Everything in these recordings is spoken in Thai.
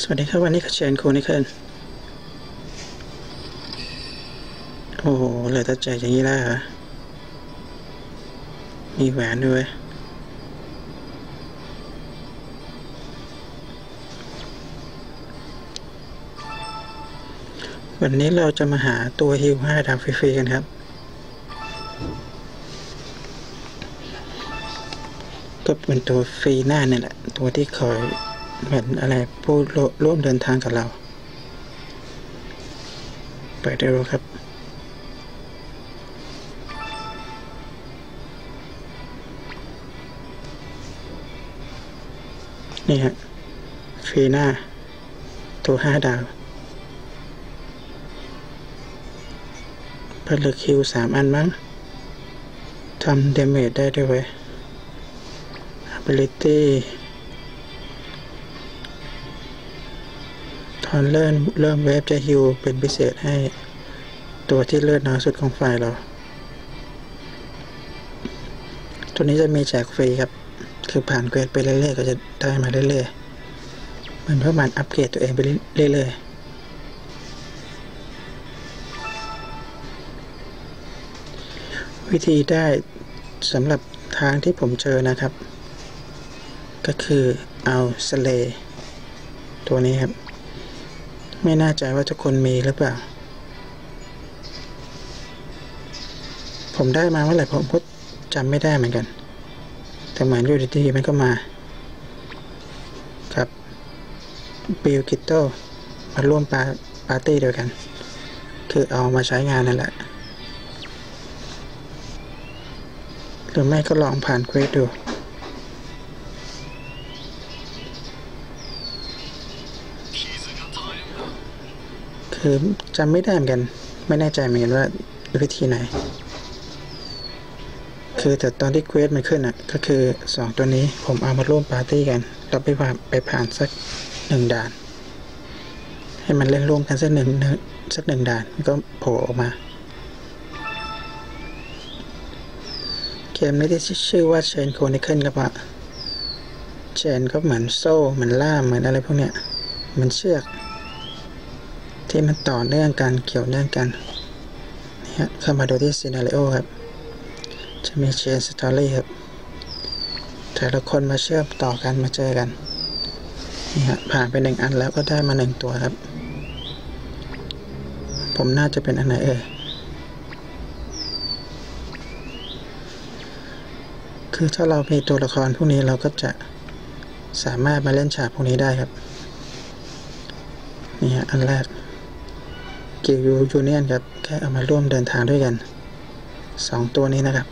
สวัสดีครับ วันนี้ขอเชิญครูนิเคิลโอ้โหเหลือแต่ใจอย่างนี้แล้วเหรอ มีแหวนด้วยวันนี้เราจะมาหาตัวฮิวห้าดาวฟรีๆกันครับ ก็เป็นตัวฟรีหน้าเนี่ยแหละ ตัวที่คอย เหมือนอะไรผู้ร่วมเดินทางกับเรา เปิดได้รู้ครับ นี่ฮะฟรีหน้า ตัวห้าดาวผลึกคิวสามอันมั้งทำเดเมจได้ด้วยเว้ย ability ตอนเริ่มเริ่มเวฟจะฮิวเป็นพิเศษให้ตัวที่เลือดน้อยสุดของฝ่ายเรา ตัวนี้จะมีแจกฟรีครับ คือผ่านเกรดไปเรื่อยๆก็จะได้มาเรื่อยๆเหมือนเพื่อมันอัปเกรดตัวเองไปเรื่อยๆวิธีได้สำหรับทางที่ผมเจอนะครับ ก็คือเอาสเล ตัวนี้ครับ ไม่แน่ใจว่าทุกคนมีหรือเปล่า ผมได้มาเมื่อไหร่ผมก็จำไม่ได้เหมือนกัน แต่เหมือนอยู่ดีๆมันก็มา ครับบิลกิตโตมาร่วมปาปาร์ตี้เดียวกัน คือเอามาใช้งานนั่นแหละ หรือไม่ก็ลองผ่านเควสดู คือจำไม่ได้เหมือนกัน ไม่แน่ใจเหมือนกันว่าวิธีไหน คือแต่ตอนที่เควสมันขึ้นอะ ก็คือสองตัวนี้ผมเอามาร่วมปาร์ตี้กันเราไปผ่านไปผ่านสักหนึ่งด่าน ให้มันเล่นร่วมกันสักหนึ่งสักหนึ่งด่านก็โผล่ออกมา เกมนี้ที่ชื่อว่าเชนโคนิเคิลครับว่าเชนก็เหมือนโซ่เหมือนล่ามเหมือนอะไรพวกเนี้ยมันเชือก ที่มันต่อเนื่องกันเกี่ยวเนื่องกันนี่ฮะเข้ามาดูที่ซีนาริโอครับ จะมีเชนสตอรี่ครับแต่ละคนมาเชื่อมต่อกันมาเจอกันนี่ฮะผ่านไปหนึ่งอันแล้วก็ได้มาหนึ่งตัวครับ ผมน่าจะเป็นอันไหนเอ่ยคือถ้าเรามีตัวละครพวกนี้เราก็จะสามารถมาเล่นฉากพวกนี้ได้ครับ นี่ฮะอันแรก กิวยูเนียนครับแค่เอามาร่วมเดินทางด้วยกันสองตัวนี้นะครับ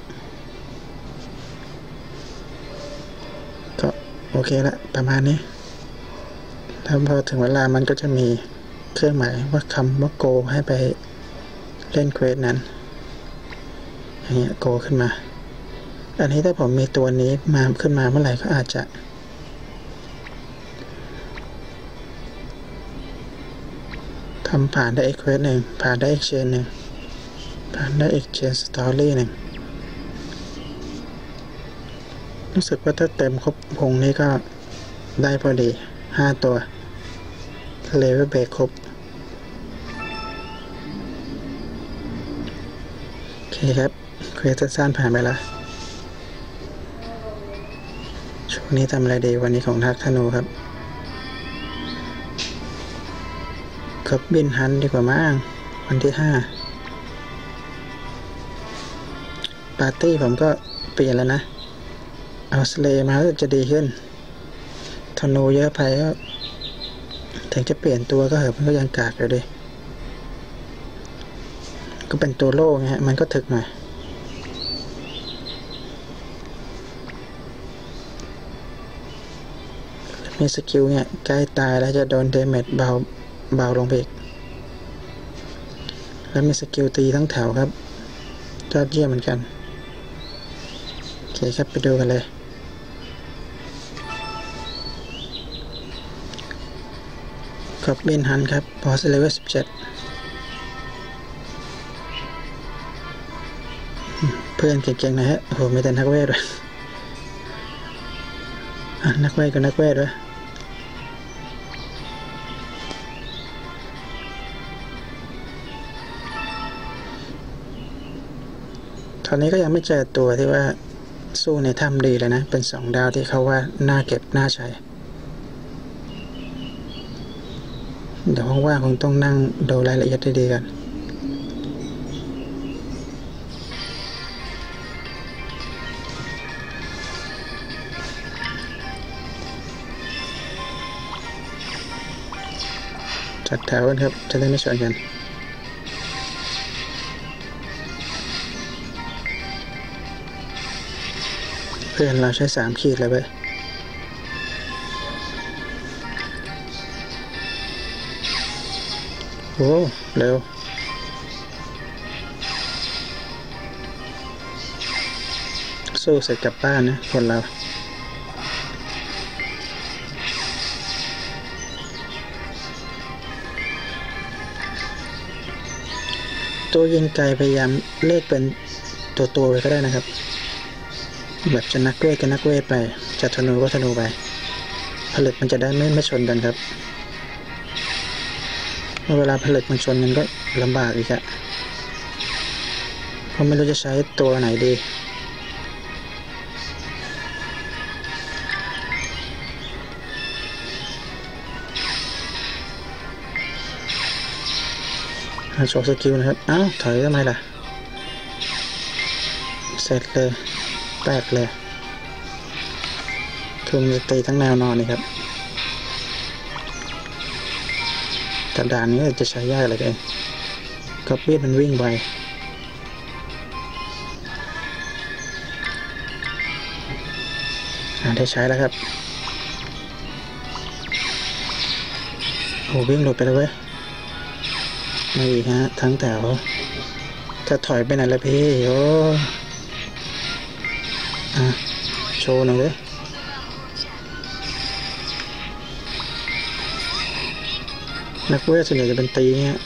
ก็โอเคละประมาณนี้ แล้วพอถึงเวลามันก็จะมีเครื่องหมายว่าคำว่าโกให้ไปเล่นเควสนั้น อย่างเงี้ยโกขึ้นมา อันนี้ถ้าผมมีตัวนี้มาขึ้นมาเมื่อไหร่ก็อาจจะ ทำผ่านได้อีกเวสหนึ่งผ่านได้อีกเชนหนึ่งผ่านได้อีกเชนสตอรี่หนึ่งรู้สึกว่าถ้าเต็มครบพงนี้ก็ได้พอดีห้าตัวเลเวลเบรกครบ โอเคครับเควสสั้นผ่านไปแล้ว ช่วงนี้ทำอะไรดีวันนี้ของทักธนูครับ กับบินฮันดีกว่ามั้งวันที่ห้าปาร์ตี้ผมก็เปลี่ยนแล้วนะ เอาสเลมาจะดีขึ้นธนูเยอะไปก็ถึงจะเปลี่ยนตัวก็เหอะมันก็ยังกากอยู่ดิก็เป็นตัวโล่ไงฮะมันก็ถึกหน่อยมีสกิลเนี่ยใกล้ตายแล้วจะโดนเดเมจเบา เบาลงไปอีก แล้วมีสกิลตีทั้งแถวครับยอดเยี่ยมเหมือนกัน โอเคครับไปดูกันเลยกับบินฮันครับบอสเลเวลสิบเจ็ดเพื่อนเก่งๆนะฮะโอ้โหมีแต่นักเวทด้วยนักเวทกับนักเวทด้วย ตอนนี้ก็ยังไม่เจอตัวที่ว่าสู้ในถ้ำดีเลยนะ เป็นสองดาวที่เขาว่าน่าเก็บน่าใช้ เดี๋ยวว่างๆคงต้องนั่งดูรายละเอียดดีๆกันจัดแถวกันครับ จะได้ไม่ชนกัน พื่อนเราใช้สามขีดเลยเว้ยโอ้เร็วสู้เสร็จกลับบ้านนะ คนเราตัวยิงไกลพยายามเลขเป็นตัวตัวๆไปก็ได้นะครับ แบบจะนักเวก็นักเวทไป จะธนูก็ธนูไปผลึกมันจะได้ไม่ไม่ชนกันครับเมื่อเวลาผลึกมันชนกันก็ลำบากอีกอะเพราะไม่รู้จะใช้ตัวไหนดีโชว์สกิลนะครับ อ้าถอยทำไมล่ะ เสร็จเลย แตกเลย คือมันจะตีทั้งแนวนอนนี่ครับกระดานนี้จะใช้ยากอะไรกันก็ปีดมันวิ่งไปอ่าได้ใช้แล้วครับโอ้วิ่งหลุดไปแล้วเว้ยไม่ฮะ ทั้งแถว จะถอยไปไหนละพี่โอ้ อะโชว์หน่อยเลยนักเวทส่วนใหญ่จะเป็นตีเงี้ย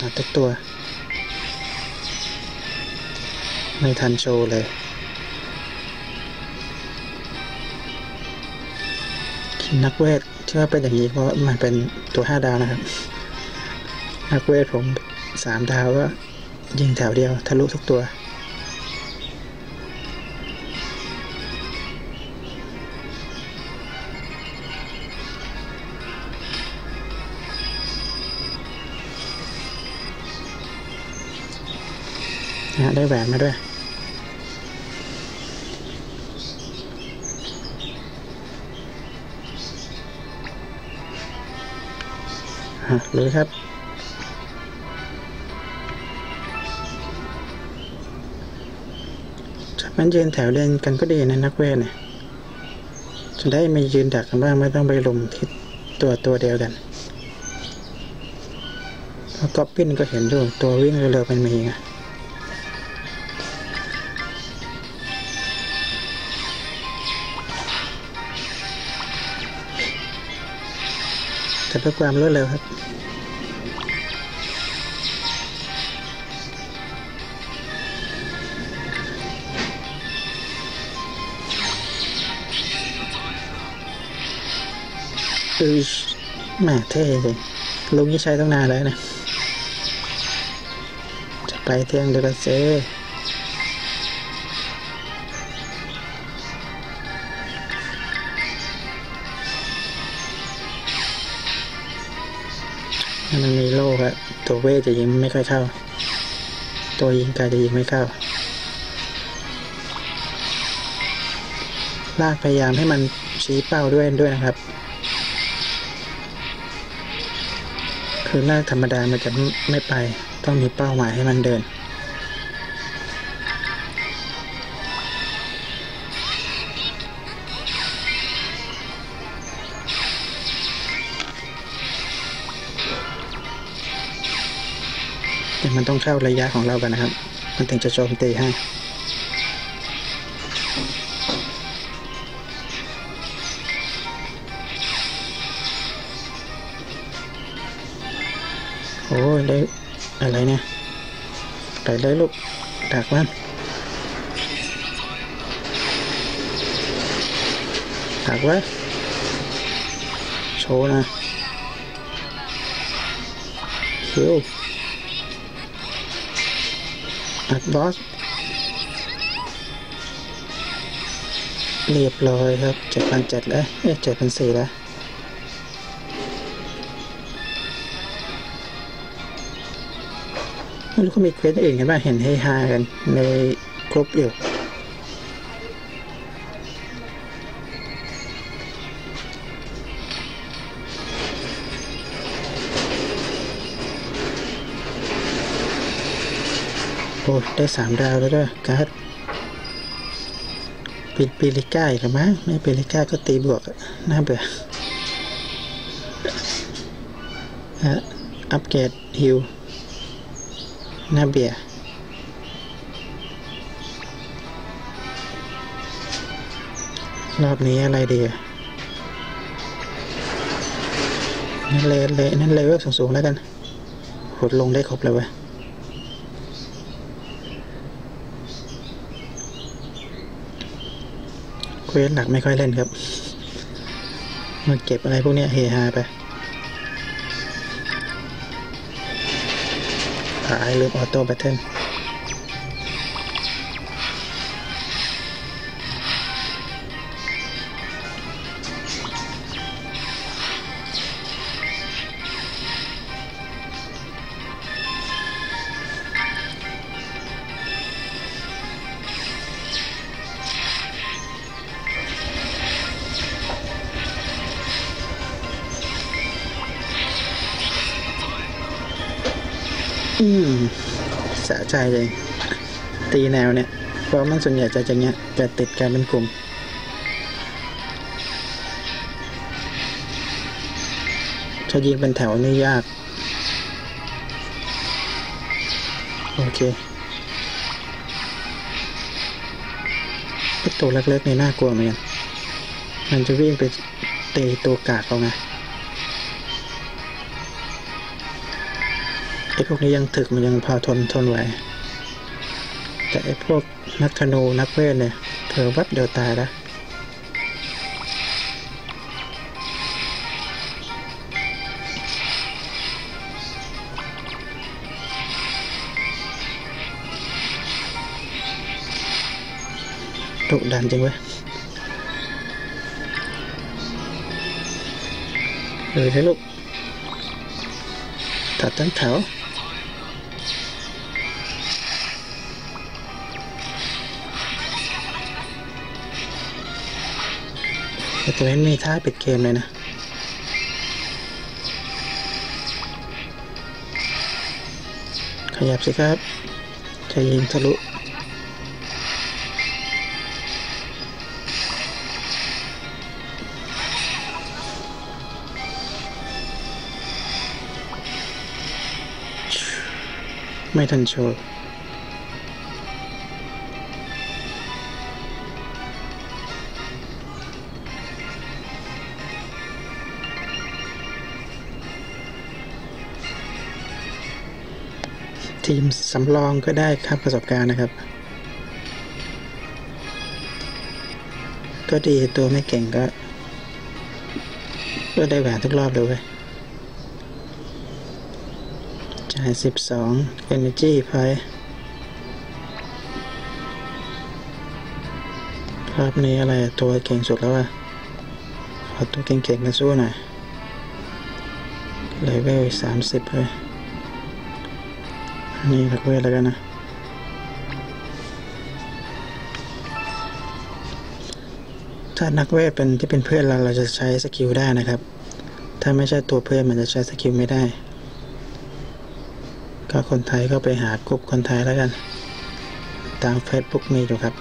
ตัดทุกตัว ไม่ทันโชว์เลยนักเวทที่ว่าเป็นอย่างนี้เพราะมันเป็นตัวห้าดาวนะครับ นักเวทผมสามดาวก็ยิงแถวเดียวทะลุทุกตัวะได้แหวนมาด้วย ฮะเลยครับจากนั้นยืนแถวเรียนกันก็ดีนะนักเวทเนี่ยจะได้ไม่ยืนดักกันบ้างไม่ต้องไปลุมที่ตัวตัวเดียวกันเพราะก๊อปปิ้นก็เห็นอยู่ตัววิ่งเร็วๆเป็นมีไง เพื่อความรวดเร็วครับอือแหมเท่จริงลุงนี่ใช้ตั้งนานแล้วนะ จะไปเที่ยงเดือนเซ ตัวเวทจะยิงไม่ค่อยเข้า ตัวยิงกายจะยิงไม่เข้า ลากพยายามให้มันชี้เป้าด้วยด้วยนะครับ คือลากธรรมดามันจะไม่ไป ต้องมีเป้าหมายให้มันเดิน ต้องเข้าระยะของเรากันนะครับ มันถึงจะโจมตีให้โอ้ยได้อะไรเนี่ยไปเลยลูกดักมันดักไว้โชว์นะคิว อัดบอส เรียบร้อยครับเจ็ดพันเจ็ดแล้วเจ็ดพันสี่แล้วไม่รู้เขามีเควสอื่นกันบ้างเห็นให้ฮากันในครบอยู่ อ้ได้สามดาวแล้วด้วยการ์ดปิดปิลิก้าอีกแล้วมั้งไม่ปิลิก้าก็ตีบวกน่าเบื่อฮะอัปเกรดฮิวน่าเบื่อรอบนี้อะไรดีนั่นเลยเลยนั่นเลยเว็บสูงๆแล้วกันหดลงได้ครบเลยเว้ย เควสหลักไม่ค่อยเล่นครับ มาเก็บอะไรพวกนี้เฮฮาไปหายลืมออโต้แบตเทิล ใจเลย ตีแนวเนี่ยเพราะมันส่วนใหญ่จะจะเงี้ยจะติดกันเป็นกลุ่มถ้ายิงเป็นแถวนี่ยาก โอเคตัวเล็กๆนี่น่ากลัวเหมือนกันมันจะวิ่งไปตีตัวกากเอาไง ไอ้พวกนี้ยังถึกมันยังพอทนทนไหว แต่ไอ้พวกนักธนูนักเวทเนี่ยเธอวัดเดียวตายแล้วดุดันจริงเว้ยเออให้ลูกตัดทั้งแถว ต่ตัวนี้มีท่าปิดเกมเลยนะขยับสิครับ จะยิงทะลุไม่ทันโชว์ ทีมสำรองก็ได้ครับประสบการณ์นะครับ ก็ดีตัวไม่เก่งก็ ก็ได้แหวนทุกรอบเลยเว้ยจ่ายสิบสอง energy ไปรอบนี้อะไรตัวเก่งสุดแล้วอะขอตัวเก่งๆมาสู้หน่อยเลเวลสามสิบเลย นี่นักเวทแล้วกันนะ ถ้านักเวทเป็นที่เป็นเพื่อนเราเราจะใช้สกิลได้นะครับ ถ้าไม่ใช่ตัวเพื่อนมันจะใช้สกิลไม่ได้ ก็คนไทยก็ไปหากลุ่มคนไทยแล้วกัน ตาม Facebook มีอยู่ครับ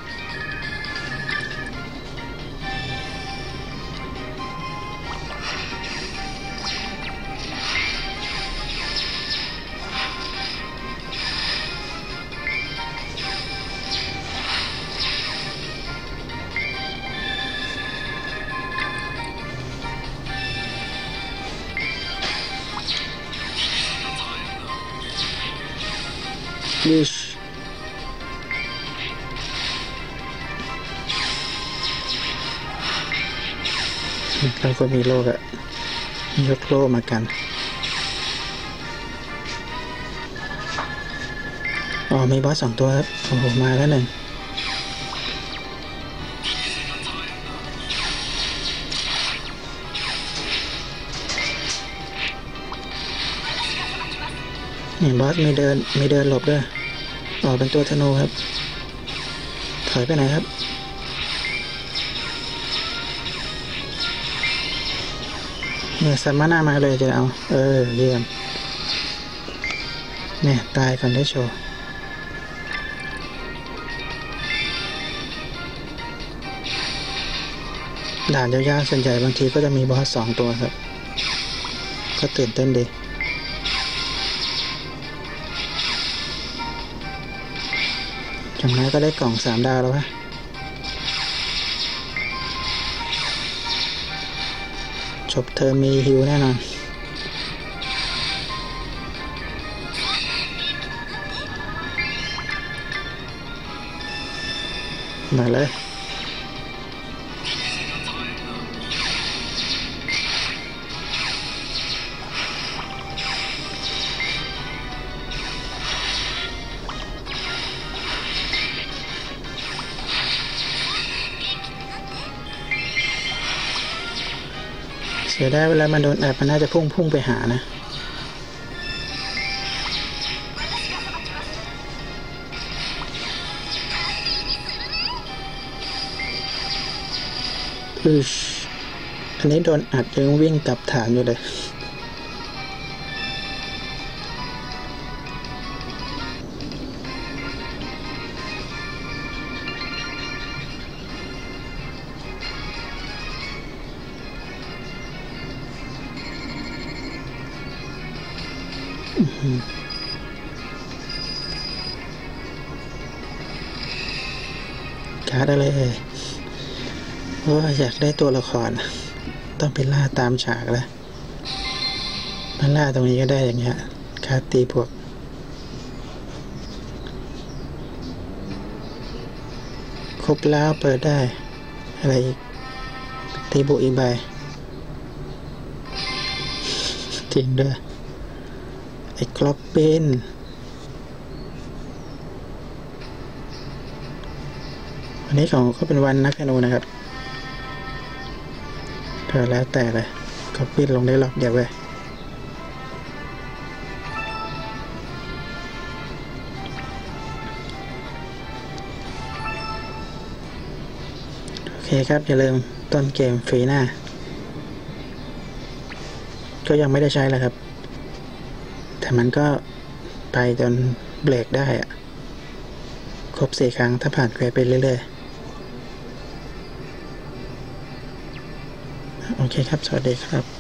wirklich. เราก็มีโลกอะยกโลมากันอ๋อมีบอสสองตัวครับโอ้โหมาแล้วหนึ่งนี่บอสไม่เดินไม่เดินหลบด้วย ออกเป็นตัวธนูครับ ถอยไปไหนครับ เนี่ยสัมมานามาเลยจะเอา เออ เยี่ยม เนี่ย ตายก่อนได้โชว์ด่านยาวๆส่วนใหญ่บางทีก็จะมีบอสสองตัวครับ ก็ตื่นเต้นดี อย่างน้อยก็ได้กล่องสามดาวแล้ววะจบเธอมมีฮิวแน่นอน มาเลย เสียได้เวลามันโดนแอบมันน่าจะพุ่งพุ่งไปหานะอืออันนี้โดนอัดยังวิ่งกลับฐานอยู่เลย การ์ดอะไรเอ่ยโอ้ยอยากได้ตัวละคร ต้องไปล่าตามฉากแล้วมาล่าตรงนี้ก็ได้อย่างเงี้ยคาร์ดตีพวกครบแล้วเปิดได้ อะไรอีกตีบุอีกใบจริงด้วยไอ้กรอบเป็น นี้ของก็เป็นวันนักธนูนะครับเธอแล้วแต่เลยก็ปิดลงได้รอบเดียวเว้ยโอเคครับ อย่าลืมต้นเกมฟรีหน้า ก็ยังไม่ได้ใช้แล้วครับ แต่มันก็ไปจนเบรกได้อะครบสี่ครั้งถ้าผ่านเควสไปเรื่อยๆ ครับ สวัสดีครับ